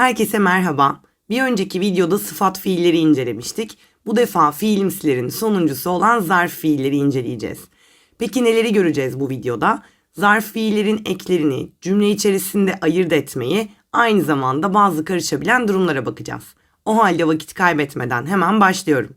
Herkese merhaba. Bir önceki videoda sıfat fiilleri incelemiştik. Bu defa fiilimsilerin sonuncusu olan zarf fiilleri inceleyeceğiz. Peki neleri göreceğiz bu videoda? Zarf fiillerin eklerini cümle içerisinde ayırt etmeyi, aynı zamanda bazı karışabilen durumlara bakacağız. O halde vakit kaybetmeden hemen başlıyorum.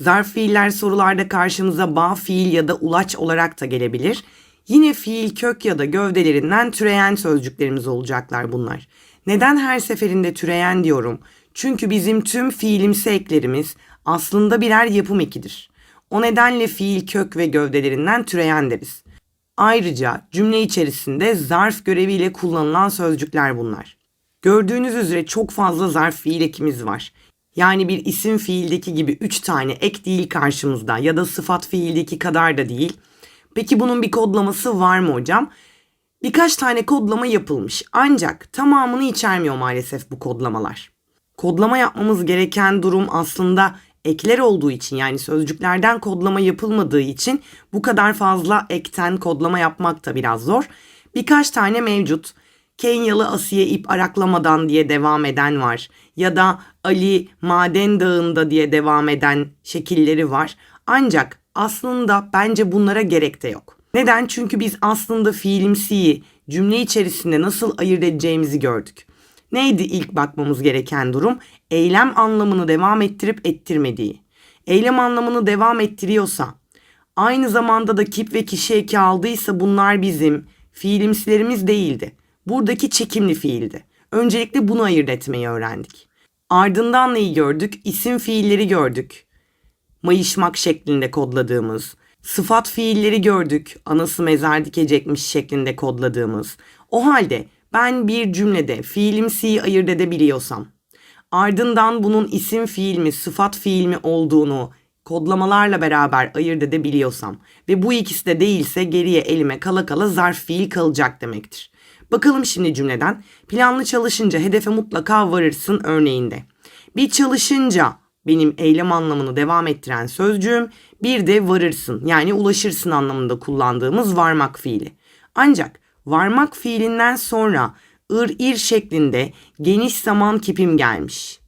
Zarf fiiller sorularda karşımıza bağ fiil ya da ulaç olarak da gelebilir. Yine fiil kök ya da gövdelerinden türeyen sözcüklerimiz olacaklar bunlar. Neden her seferinde türeyen diyorum? Çünkü bizim tüm fiilimsi eklerimiz aslında birer yapım ekidir. O nedenle fiil kök ve gövdelerinden türeyen deriz. Ayrıca cümle içerisinde zarf göreviyle kullanılan sözcükler bunlar. Gördüğünüz üzere çok fazla zarf fiil ekimiz var. Yani bir isim fiildeki gibi 3 tane ek değil karşımızda ya da sıfat fiildeki kadar da değil. Peki bunun bir kodlaması var mı hocam? Birkaç tane kodlama yapılmış ancak tamamını içermiyor maalesef bu kodlamalar. Kodlama yapmamız gereken durum aslında ekler olduğu için yani sözcüklerden kodlama yapılmadığı için bu kadar fazla ekten kodlama yapmak da biraz zor. Birkaç tane mevcut. Kenyalı Asiye ip araklamadan diye devam eden var. Ya da Ali maden dağında diye devam eden şekilleri var. Ancak aslında bence bunlara gerek de yok. Neden? Çünkü biz aslında fiilimsiyi cümle içerisinde nasıl ayırt edeceğimizi gördük. Neydi ilk bakmamız gereken durum? Eylem anlamını devam ettirip ettirmediği. Eylem anlamını devam ettiriyorsa, aynı zamanda da kip ve kişi eki aldıysa bunlar bizim fiilimsilerimiz değildi. Buradaki çekimli fiildi. Öncelikle bunu ayırt etmeyi öğrendik. Ardından neyi gördük? İsim fiilleri gördük. Mayışmak şeklinde kodladığımız. Sıfat fiilleri gördük. Anası mezar dikecekmiş şeklinde kodladığımız. O halde ben bir cümlede fiilimsiyi ayırt edebiliyorsam, ardından bunun isim fiil mi, sıfat fiil mi olduğunu kodlamalarla beraber ayırt edebiliyorsam ve bu ikisi de değilse geriye elime kala kala zarf fiil kalacak demektir. Bakalım şimdi cümleden. Planlı çalışınca hedefe mutlaka varırsın örneğinde. Bir çalışınca benim eylem anlamını devam ettiren sözcüğüm bir de varırsın yani ulaşırsın anlamında kullandığımız varmak fiili. Ancak varmak fiilinden sonra ır ir şeklinde geniş zaman kipim gelmiş.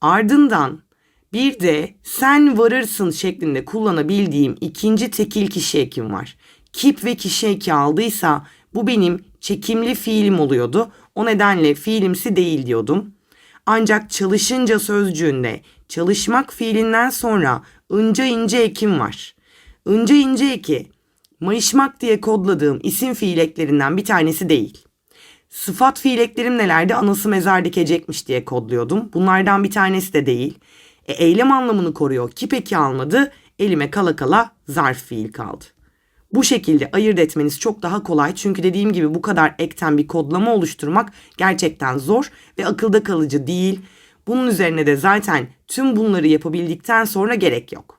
Ardından bir de sen varırsın şeklinde kullanabildiğim ikinci tekil kişi ekim var. Kip ve kişi eki aldıysa bu benim çekimli fiilim oluyordu. O nedenle fiilimsi değil diyordum. Ancak çalışınca sözcüğünde çalışmak fiilinden sonra ince ince ekim var. İnce ince eki mayışmak diye kodladığım isim fiil eklerinden bir tanesi değil. Sıfat fiil eklerim nelerdi? Anası mezar dikecekmiş diye kodluyordum. Bunlardan bir tanesi de değil. E, eylem anlamını koruyor. Kip eki almadı. Elime kala kala zarf fiil kaldı. Bu şekilde ayırt etmeniz çok daha kolay çünkü dediğim gibi bu kadar ekten bir kodlama oluşturmak gerçekten zor ve akılda kalıcı değil. Bunun üzerine de zaten tüm bunları yapabildikten sonra gerek yok.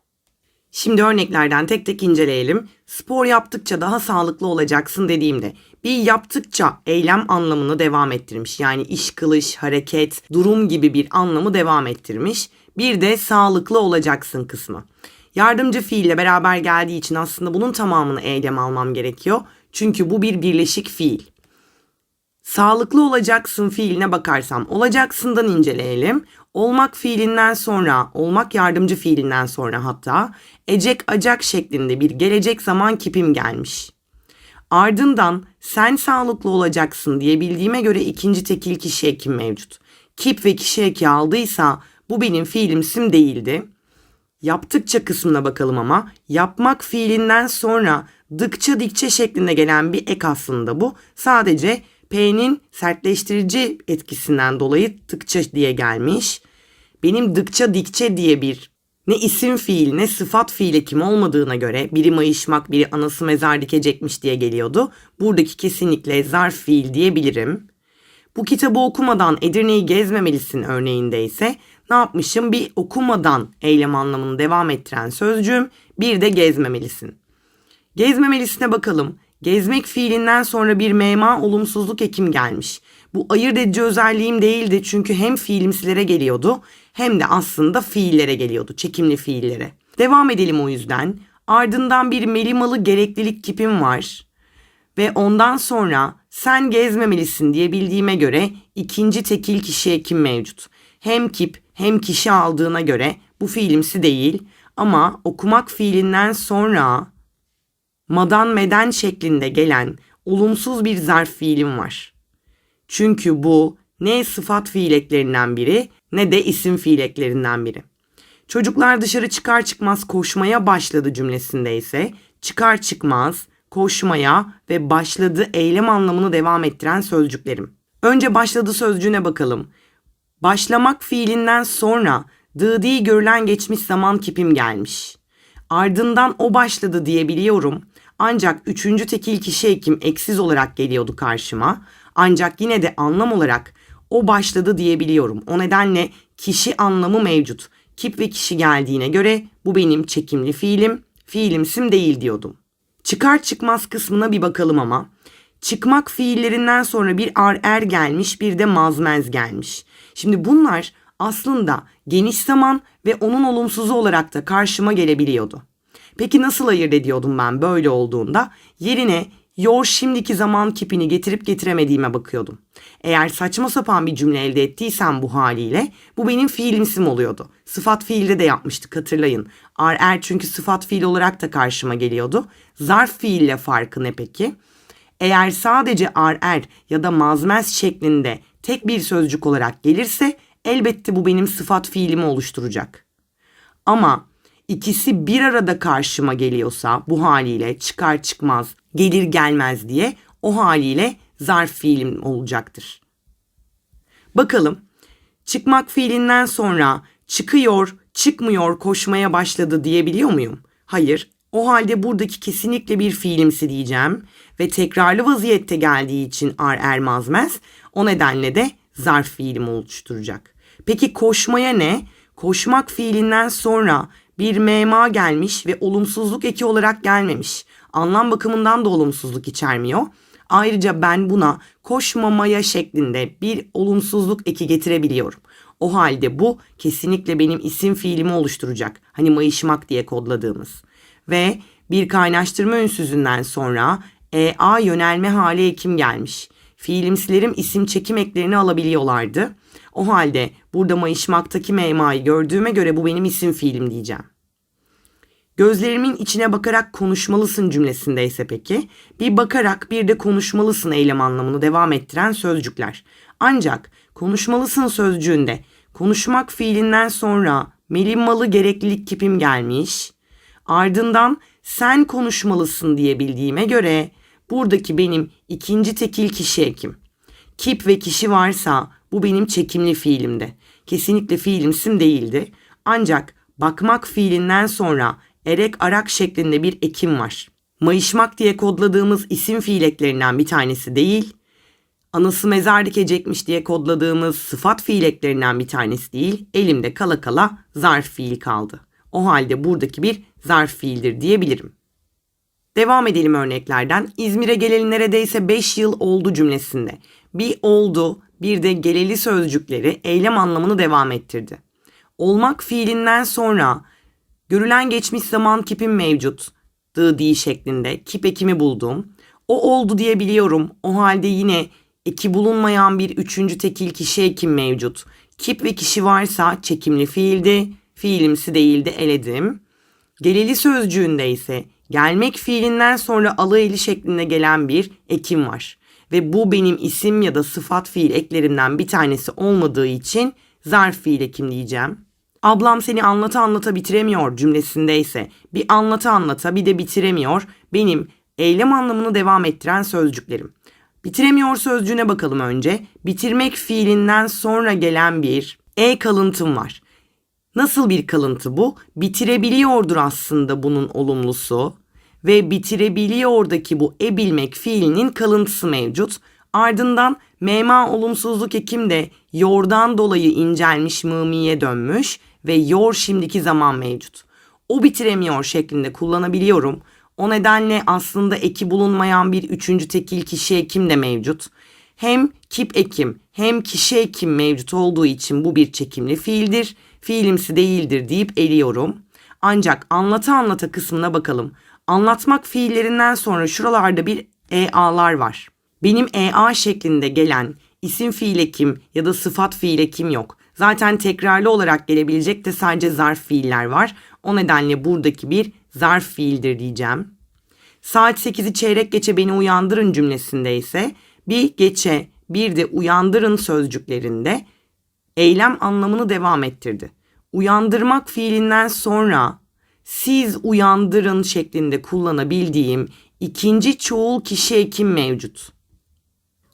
Şimdi örneklerden tek tek inceleyelim. Spor yaptıkça daha sağlıklı olacaksın dediğimde bir yaptıkça eylem anlamını devam ettirmiş. Yani iş kılış, hareket, durum gibi bir anlamı devam ettirmiş. Bir de sağlıklı olacaksın kısmı. Yardımcı fiille beraber geldiği için aslında bunun tamamını eylem almam gerekiyor. Çünkü bu bir birleşik fiil. Sağlıklı olacaksın fiiline bakarsam olacaksından inceleyelim. Olmak fiilinden sonra, olmak yardımcı fiilinden sonra hatta ecek acak şeklinde bir gelecek zaman kipim gelmiş. Ardından sen sağlıklı olacaksın diyebildiğime göre ikinci tekil kişi ekim mevcut. Kip ve kişi eki aldıysa bu benim fiilimsim değildi. Yaptıkça kısmına bakalım ama yapmak fiilinden sonra dıkça dikçe şeklinde gelen bir ek aslında bu. Sadece P'nin sertleştirici etkisinden dolayı tıkça diye gelmiş. Benim dıkça dikçe diye bir ne isim fiil ne sıfat fiil ekim olmadığına göre biri mayışmak biri anası mezar dikecekmiş diye geliyordu. Buradaki kesinlikle zarf fiil diyebilirim. Bu kitabı okumadan Edirne'yi gezmemelisin örneğinde ise ne yapmışım? Bir okumadan eylem anlamını devam ettiren sözcüğüm bir de gezmemelisin. Gezmemelisine bakalım. Gezmek fiilinden sonra bir mema olumsuzluk ekim gelmiş. Bu ayırt edici özelliğim değildi çünkü hem fiilimsilere geliyordu hem de aslında fiillere geliyordu, çekimli fiillere. Devam edelim o yüzden. Ardından bir melimalı gereklilik kipim var. Ve ondan sonra sen gezmemelisin diye bildiğime göre ikinci tekil kişi ekim mevcut. Hem kip hem kişi aldığına göre bu fiilimsi değil ama okumak fiilinden sonra madan meden şeklinde gelen olumsuz bir zarf fiilim var. Çünkü bu ne sıfat fiil eklerinden biri ne de isim fiil eklerinden biri. Çocuklar dışarı çıkar çıkmaz koşmaya başladı cümlesinde ise çıkar çıkmaz, koşmaya ve başladı eylem anlamını devam ettiren sözcüklerim. Önce başladı sözcüğüne bakalım. Başlamak fiilinden sonra dıdi görülen geçmiş zaman kipim gelmiş. Ardından o başladı diyebiliyorum. Ancak üçüncü tekil kişi ekim eksiz olarak geliyordu karşıma. Ancak yine de anlam olarak o başladı diyebiliyorum. O nedenle kişi anlamı mevcut. Kip ve kişi geldiğine göre bu benim çekimli fiilim, fiilimsim değil diyordum. Çıkar çıkmaz kısmına bir bakalım ama. Çıkmak fiillerinden sonra bir ar er gelmiş bir de mazmez gelmiş. Şimdi bunlar aslında geniş zaman ve onun olumsuzu olarak da karşıma gelebiliyordu. Peki nasıl ayırt ediyordum ben böyle olduğunda? Yerine yor şimdiki zaman kipini getirip getiremediğime bakıyordum. Eğer saçma sapan bir cümle elde ettiysem bu haliyle bu benim fiilimsim oluyordu. Sıfat fiilde de yapmıştık hatırlayın. Ar er çünkü sıfat fiil olarak da karşıma geliyordu. Zarf fiille farkı ne peki? Eğer sadece ar er ya da mazmez şeklinde tek bir sözcük olarak gelirse elbette bu benim sıfat fiilimi oluşturacak. Ama ikisi bir arada karşıma geliyorsa bu haliyle çıkar çıkmaz, gelir gelmez diye o haliyle zarf fiilim olacaktır. Bakalım çıkmak fiilinden sonra çıkıyor, çıkmıyor, koşmaya başladı diyebiliyor muyum? Hayır. O halde buradaki kesinlikle bir fiilimsi diyeceğim ve tekrarlı vaziyette geldiği için ar ermazmez. O nedenle de zarf fiilim oluşturacak. Peki koşmaya ne? Koşmak fiilinden sonra bir mema gelmiş ve olumsuzluk eki olarak gelmemiş. Anlam bakımından da olumsuzluk içermiyor. Ayrıca ben buna koşmamaya şeklinde bir olumsuzluk eki getirebiliyorum. O halde bu kesinlikle benim isim fiilimi oluşturacak. Hani mayışmak diye kodladığımız. Ve bir kaynaştırma ünsüzünden sonra EA yönelme hali ekim gelmiş. Fiilimsilerim isim çekim eklerini alabiliyorlardı. O halde burada mayışmaktaki memayı gördüğüme göre bu benim isim fiilim diyeceğim. Gözlerimin içine bakarak konuşmalısın cümlesindeyse peki bir bakarak bir de konuşmalısın eylem anlamını devam ettiren sözcükler. Ancak konuşmalısın sözcüğünde konuşmak fiilinden sonra melinmalı gereklilik kipim gelmiş. Ardından sen konuşmalısın diye bildiğime göre buradaki benim ikinci tekil kişi ekim. Kip ve kişi varsa bu benim çekimli fiilimde. Kesinlikle fiilimsim değildi. Ancak bakmak fiilinden sonra erek arak şeklinde bir ekim var. Mayışmak diye kodladığımız isim fiil eklerinden bir tanesi değil. Anası mezar dikecekmiş diye kodladığımız sıfat fiil eklerinden bir tanesi değil. Elimde kala kala zarf fiil kaldı. O halde buradaki bir zarf fiildir diyebilirim. Devam edelim örneklerden. İzmir'e geleli neredeyse 5 yıl oldu cümlesinde. Bir oldu, bir de geleli sözcükleri eylem anlamını devam ettirdi. Olmak fiilinden sonra görülen geçmiş zaman kipim mevcut. Dı şeklinde kip ekimi buldum. O oldu diyebiliyorum. O halde yine eki bulunmayan bir üçüncü tekil kişi ekim mevcut. Kip ve kişi varsa çekimli fiildi. Fiilimsi değildi eledim. Geleli sözcüğünde ise gelmek fiilinden sonra alı eli şeklinde gelen bir ekim var. Ve bu benim isim ya da sıfat fiil eklerimden bir tanesi olmadığı için zarf fiil ekim diyeceğim. Ablam seni anlata anlata bitiremiyor cümlesindeyse bir anlata anlata bir de bitiremiyor benim eylem anlamını devam ettiren sözcüklerim. Bitiremiyor sözcüğüne bakalım önce. Bitirmek fiilinden sonra gelen bir e kalıntım var. Nasıl bir kalıntı bu? Bitirebiliyordur aslında bunun olumlusu ve bitirebiliyordaki bu e bilmek fiilinin kalıntısı mevcut. Ardından mema olumsuzluk ekim de yordan dolayı incelmiş mımiye dönmüş ve yor şimdiki zaman mevcut. O bitiremiyor şeklinde kullanabiliyorum. O nedenle aslında eki bulunmayan bir üçüncü tekil kişi ekim de mevcut. Hem kip ekim hem kişi ekim mevcut olduğu için bu bir çekimli fiildir. Fiilimsi değildir deyip eliyorum. Ancak anlata anlata kısmına bakalım. Anlatmak fiillerinden sonra şuralarda bir EA'lar var. Benim EA şeklinde gelen isim fiil ekim ya da sıfat fiil ekim yok. Zaten tekrarlı olarak gelebilecek de sadece zarf fiiller var. O nedenle buradaki bir zarf fiildir diyeceğim. Saat 8'i çeyrek geçe beni uyandırın cümlesinde ise bir geçe bir de uyandırın sözcüklerinde eylem anlamını devam ettirdi. Uyandırmak fiilinden sonra siz uyandırın şeklinde kullanabildiğim ikinci çoğul kişi ekim mevcut.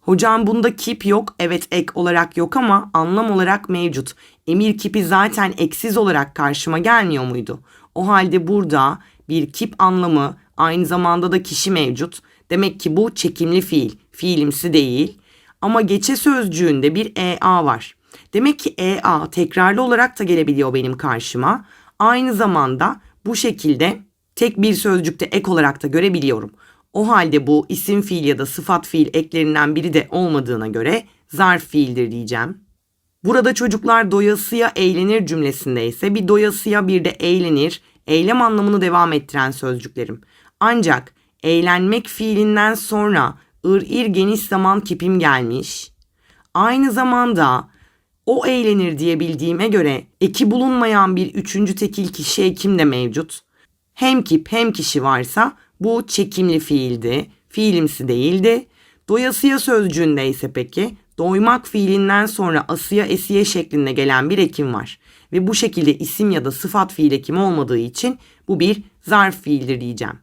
Hocam bunda kip yok. Evet ek olarak yok ama anlam olarak mevcut. Emir kipi zaten eksiz olarak karşıma gelmiyor muydu? O halde burada bir kip anlamı aynı zamanda da kişi mevcut. Demek ki bu çekimli fiil. Fiilimsi değil. Ama geçe sözcüğünde bir EA var. Demek ki EA tekrarlı olarak da gelebiliyor benim karşıma. Aynı zamanda bu şekilde tek bir sözcükte ek olarak da görebiliyorum. O halde bu isim fiil ya da sıfat fiil eklerinden biri de olmadığına göre zarf fiildir diyeceğim. Burada çocuklar doyasıya eğlenir cümlesinde ise bir doyasıya bir de eğlenir, eylem anlamını devam ettiren sözcüklerim. Ancak eğlenmek fiilinden sonra ır ir geniş zaman kipim gelmiş. Aynı zamanda o eğlenir diyebildiğime göre eki bulunmayan bir üçüncü tekil kişi ekim de mevcut. Hem kip hem kişi varsa bu çekimli fiildi. Fiilimsi değildi. Doyasıya sözcüğünde ise peki doymak fiilinden sonra asıya esiye şeklinde gelen bir ekim var. Ve bu şekilde isim ya da sıfat fiil ekimi olmadığı için bu bir zarf fiildir diyeceğim.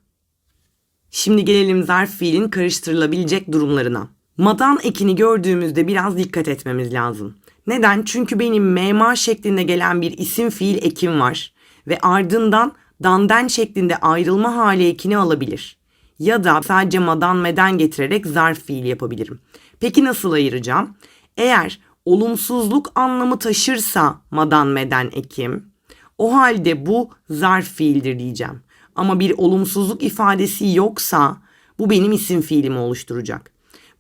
Şimdi gelelim zarf fiilin karıştırılabilecek durumlarına. Madan ekini gördüğümüzde biraz dikkat etmemiz lazım. Neden? Çünkü benim mema şeklinde gelen bir isim fiil ekim var ve ardından danden şeklinde ayrılma hali ekini alabilir. Ya da sadece madan meden getirerek zarf fiil yapabilirim. Peki nasıl ayıracağım? Eğer olumsuzluk anlamı taşırsa madan meden ekim, o halde bu zarf fiildir diyeceğim. Ama bir olumsuzluk ifadesi yoksa bu benim isim fiilimi oluşturacak.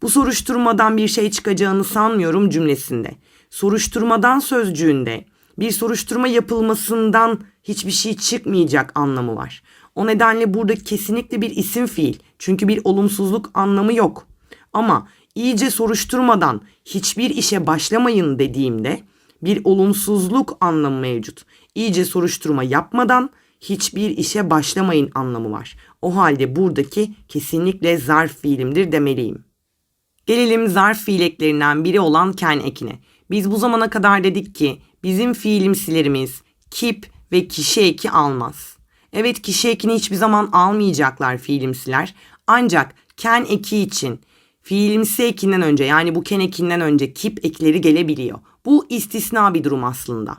Bu soruşturmadan bir şey çıkacağını sanmıyorum cümlesinde. Soruşturmadan sözcüğünde bir soruşturma yapılmasından hiçbir şey çıkmayacak anlamı var. O nedenle burada kesinlikle bir isim fiil. Çünkü bir olumsuzluk anlamı yok. Ama iyice soruşturmadan hiçbir işe başlamayın dediğimde bir olumsuzluk anlamı mevcut. İyice soruşturma yapmadan hiçbir işe başlamayın anlamı var. O halde buradaki kesinlikle zarf fiilimdir demeliyim. Gelelim zarf fiil eklerinden biri olan ken ekine. Biz bu zamana kadar dedik ki bizim fiilimsilerimiz kip ve kişi eki almaz. Evet kişi ekini hiçbir zaman almayacaklar fiilimsiler. Ancak ken eki için fiilimsi ekinden önce yani bu ken ekinden önce kip ekleri gelebiliyor. Bu istisna bir durum aslında.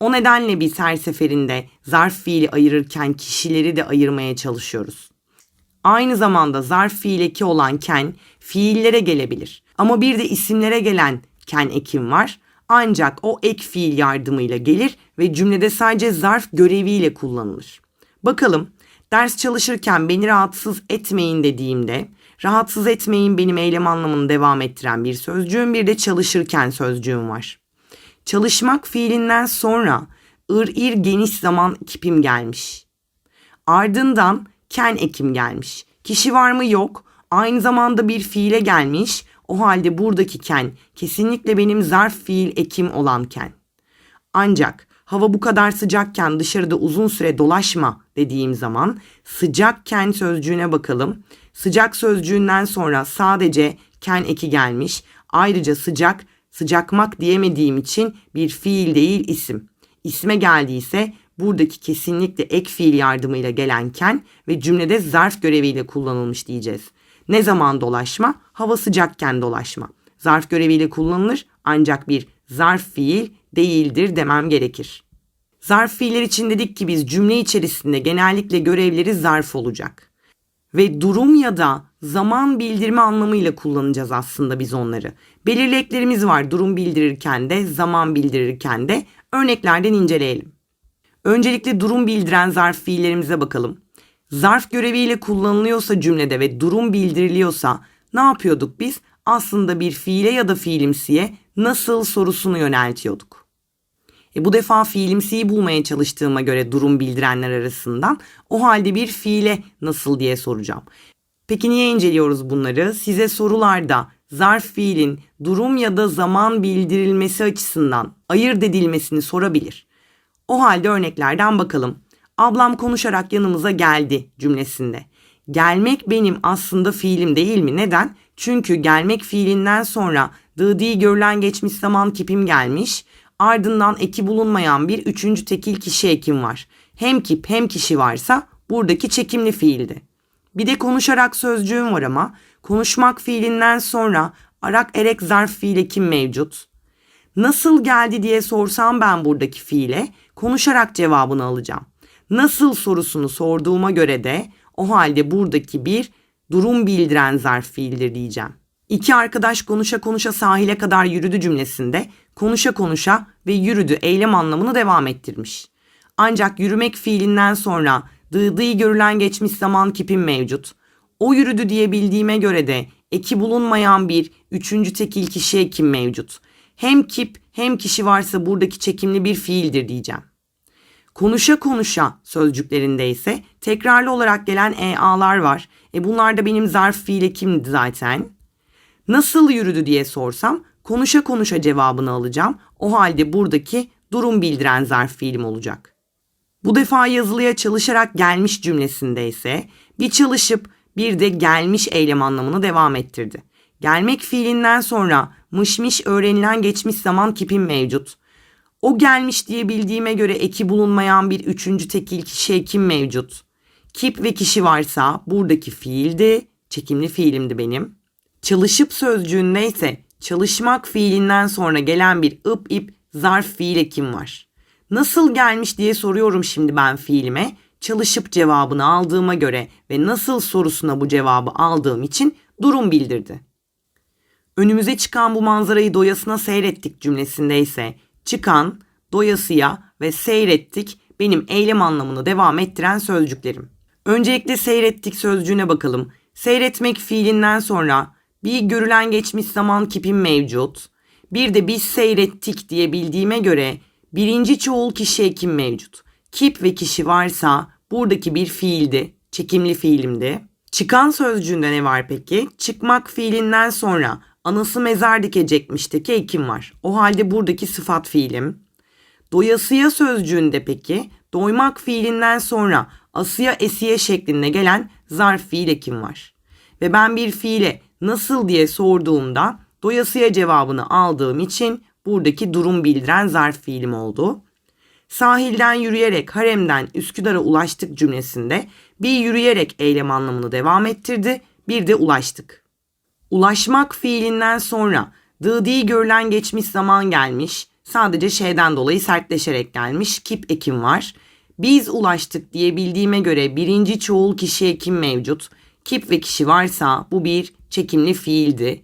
O nedenle biz her seferinde zarf fiili ayırırken kişileri de ayırmaya çalışıyoruz. Aynı zamanda zarf fiil eki olan ken fiillere gelebilir. Ama bir de isimlere gelen ken ekim var. Ancak o ek fiil yardımıyla gelir ve cümlede sadece zarf göreviyle kullanılır. Bakalım ders çalışırken beni rahatsız etmeyin dediğimde rahatsız etmeyin benim eylem anlamını devam ettiren bir sözcüğüm bir de çalışırken sözcüğüm var. Çalışmak fiilinden sonra ır ir geniş zaman kipim gelmiş. Ardından ken ekim gelmiş. Kişi var mı yok. Aynı zamanda bir fiile gelmiş. O halde buradaki ken kesinlikle benim zarf fiil ekim olan ken. Ancak hava bu kadar sıcakken dışarıda uzun süre dolaşma dediğim zaman sıcakken sözcüğüne bakalım. Sıcak sözcüğünden sonra sadece ken eki gelmiş. Ayrıca sıcak, sıcakmak diyemediğim için bir fiil değil isim. İsme geldiyse buradaki kesinlikle ek fiil yardımıyla gelen ken ve cümlede zarf göreviyle kullanılmış diyeceğiz. Ne zaman dolaşma? Hava sıcakken dolaşma. Zarf göreviyle kullanılır ancak bir zarf fiil değildir demem gerekir. Zarf fiiller için dedik ki biz cümle içerisinde genellikle görevleri zarf olacak. Ve durum ya da zaman bildirme anlamıyla kullanacağız aslında biz onları. Belirli eklerimiz var durum bildirirken de zaman bildirirken de örneklerden inceleyelim. Öncelikle durum bildiren zarf fiillerimize bakalım. Zarf göreviyle kullanılıyorsa cümlede ve durum bildiriliyorsa ne yapıyorduk biz? Aslında bir fiile ya da fiilimsiye nasıl sorusunu yöneltiyorduk. E bu defa fiilimsiyi bulmaya çalıştığıma göre durum bildirenler arasından o halde bir fiile nasıl diye soracağım. Peki niye inceliyoruz bunları? Size sorularda zarf fiilin durum ya da zaman bildirilmesi açısından ayırt edilmesini sorabilir. O halde örneklerden bakalım. Ablam konuşarak yanımıza geldi cümlesinde. Gelmek benim aslında fiilim değil mi? Neden? Çünkü gelmek fiilinden sonra dıdi görülen geçmiş zaman kipim gelmiş. Ardından eki bulunmayan bir üçüncü tekil kişi ekim var. Hem kip hem kişi varsa buradaki çekimli fiildi. Bir de konuşarak sözcüğüm var ama konuşmak fiilinden sonra arak erek zarf fiil ekim mevcut. Nasıl geldi diye sorsam ben buradaki fiile konuşarak cevabını alacağım. Nasıl sorusunu sorduğuma göre de o halde buradaki bir durum bildiren zarf fiildir diyeceğim. İki arkadaş konuşa konuşa sahile kadar yürüdü cümlesinde konuşa konuşa ve yürüdü eylem anlamını devam ettirmiş. Ancak yürümek fiilinden sonra dıdığı görülen geçmiş zaman kipim mevcut. O yürüdü diyebildiğime göre de eki bulunmayan bir üçüncü tekil kişi ekim mevcut. Hem kip hem kişi varsa buradaki çekimli bir fiildir diyeceğim. Konuşa konuşa sözcüklerinde ise tekrarlı olarak gelen EA'lar var. E bunlar da benim zarf fiili kimdi zaten. Nasıl yürüdü diye sorsam konuşa konuşa cevabını alacağım. O halde buradaki durum bildiren zarf fiilim olacak. Bu defa yazılıya çalışarak gelmiş cümlesinde ise bir çalışıp bir de gelmiş eylem anlamını devam ettirdi. Gelmek fiilinden sonra mışmış öğrenilen geçmiş zaman kipim mevcut. O gelmiş diye bildiğime göre eki bulunmayan bir üçüncü tekil kişi ekim mevcut. Kip ve kişi varsa buradaki fiildi, çekimli fiilimdi benim. Çalışıp sözcüğünde ise çalışmak fiilinden sonra gelen bir ıp ip zarf fiil ekim var. Nasıl gelmiş diye soruyorum şimdi ben fiilime. Çalışıp cevabını aldığıma göre ve nasıl sorusuna bu cevabı aldığım için durum bildirdi. Önümüze çıkan bu manzarayı doyasına seyrettik cümlesinde ise çıkan, doyasıya ve seyrettik benim eylem anlamını devam ettiren sözcüklerim. Öncelikle seyrettik sözcüğüne bakalım. Seyretmek fiilinden sonra bir görülen geçmiş zaman kipim mevcut. Bir de biz seyrettik diye bildiğime göre birinci çoğul kişi ekim mevcut. Kip ve kişi varsa buradaki bir fiildi, çekimli fiilimdi. Çıkan sözcüğünde ne var peki? Çıkmak fiilinden sonra anası mezar dikecekmişteki ekim var. O halde buradaki sıfat fiilim. Doyasıya sözcüğünde peki doymak fiilinden sonra asıya esiye şeklinde gelen zarf fiil ekim var. Ve ben bir fiile nasıl diye sorduğumda doyasıya cevabını aldığım için buradaki durum bildiren zarf fiilim oldu. Sahilden yürüyerek haremden Üsküdar'a ulaştık cümlesinde bir yürüyerek eylem anlamını devam ettirdi, bir de ulaştık. Ulaşmak fiilinden sonra dıdi görülen geçmiş zaman gelmiş, sadece şeyden dolayı sertleşerek gelmiş kip ekim var. Biz ulaştık diye bildiğime göre birinci çoğul kişi ekim mevcut. Kip ve kişi varsa bu bir çekimli fiildi.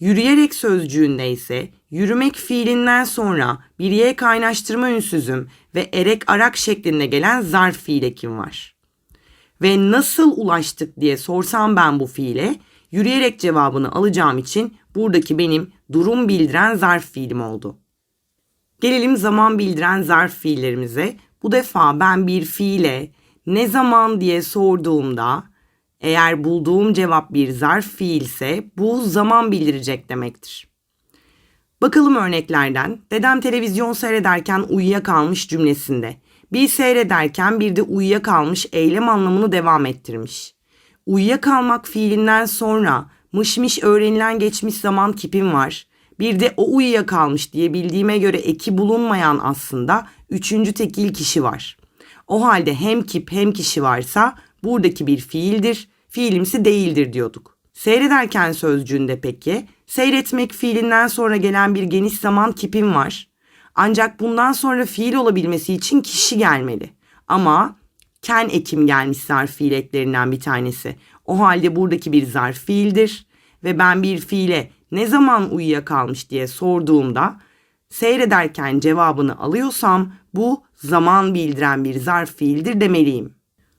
Yürüyerek sözcüğünde ise yürümek fiilinden sonra bir ye kaynaştırma ünsüzüm ve erek arak şeklinde gelen zarf fiil ekim var. Ve nasıl ulaştık diye sorsam ben bu fiile yürüyerek cevabını alacağım için buradaki benim durum bildiren zarf fiilim oldu. Gelelim zaman bildiren zarf fiillerimize. Bu defa ben bir fiile ne zaman diye sorduğumda eğer bulduğum cevap bir zarf fiilse bu zaman bildirecek demektir. Bakalım örneklerden. Dedem televizyon seyrederken uyuyakalmış cümlesinde. Bir seyrederken bir de uyuyakalmış eylem anlamını devam ettirmiş. Uyuyakalmak fiilinden sonra mışmış öğrenilen geçmiş zaman kipim var. Bir de o uyuyakalmış diye bildiğime göre eki bulunmayan aslında üçüncü tekil kişi var. O halde hem kip hem kişi varsa buradaki bir fiildir, fiilimsi değildir diyorduk. Seyrederken sözcüğünde peki, seyretmek fiilinden sonra gelen bir geniş zaman kipim var. Ancak bundan sonra fiil olabilmesi için kişi gelmeli. Ama ken ekim gelmiş zarf fiil eklerinden bir tanesi. O halde buradaki bir zarf fiildir ve ben bir fiile ne zaman uyuyakalmış diye sorduğumda seyrederken cevabını alıyorsam bu zaman bildiren bir zarf fiildir demeliyim.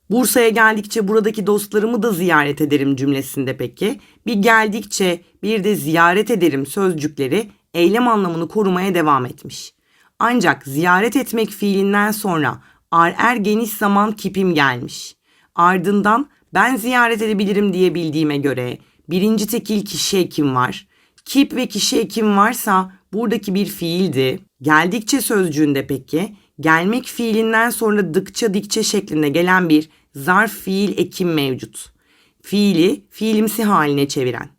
Bursa'ya geldikçe buradaki dostlarımı da ziyaret ederim cümlesinde peki. Bir geldikçe bir de ziyaret ederim sözcükleri eylem anlamını korumaya devam etmiş. Ancak ziyaret etmek fiilinden sonra er geniş zaman kipim gelmiş. Ardından Ben ziyaret edebilirim diye bildiğime göre birinci tekil kişi ekim var. Kip ve kişi ekim varsa buradaki bir fiildi. Geldikçe sözcüğünde peki gelmek fiilinden sonra dıkça dikçe şeklinde gelen bir zarf fiil ekim mevcut. Fiili fiilimsi haline çeviren.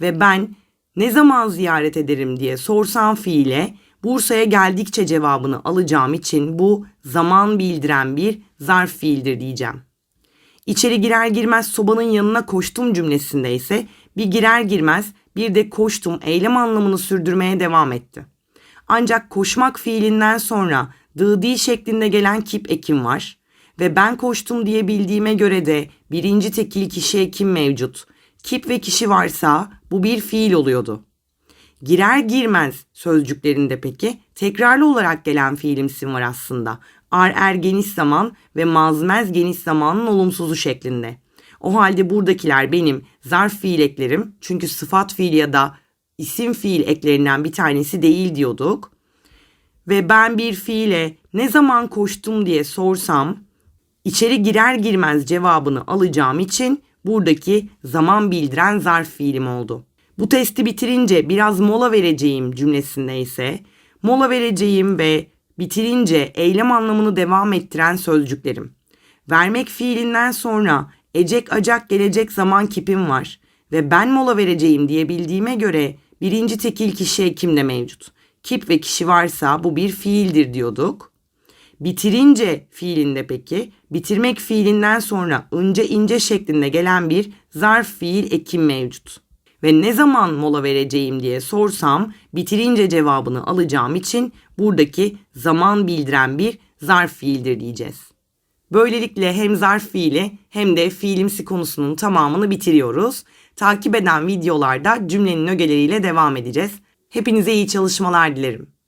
Ve ben ne zaman ziyaret ederim diye sorsam fiile Bursa'ya geldikçe cevabını alacağım için bu zaman bildiren bir zarf fiildir diyeceğim. İçeri girer girmez sobanın yanına koştum cümlesinde ise bir girer girmez bir de koştum eylem anlamını sürdürmeye devam etti. Ancak koşmak fiilinden sonra dıdi şeklinde gelen kip ekim var ve ben koştum diye bildiğime göre de birinci tekil kişi ekim mevcut. Kip ve kişi varsa bu bir fiil oluyordu. Girer girmez sözcüklerinde peki tekrarlı olarak gelen fiilimsin var aslında. Ar er geniş zaman ve mazmez geniş zamanın olumsuzu şeklinde. O halde buradakiler benim zarf fiil eklerim. Çünkü sıfat fiil ya da isim fiil eklerinden bir tanesi değil diyorduk. Ve ben bir fiile ne zaman koştum diye sorsam içeri girer girmez cevabını alacağım için buradaki zaman bildiren zarf fiilim oldu. Bu testi bitirince biraz mola vereceğim cümlesinde ise mola vereceğim ve bitirince eylem anlamını devam ettiren sözcüklerim. Vermek fiilinden sonra ecek acak gelecek zaman kipim var ve ben mola vereceğim diye bildiğime göre birinci tekil kişi ekimde mevcut. Kip ve kişi varsa bu bir fiildir diyorduk. Bitirince fiilinde peki bitirmek fiilinden sonra ince ince şeklinde gelen bir zarf fiil ekim mevcut. Ve ne zaman mola vereceğim diye sorsam bitirince cevabını alacağım için buradaki zaman bildiren bir zarf fiildir diyeceğiz. Böylelikle hem zarf fiili hem de fiilimsi konusunun tamamını bitiriyoruz. Takip eden videolarda cümlenin ögeleriyle devam edeceğiz. Hepinize iyi çalışmalar dilerim.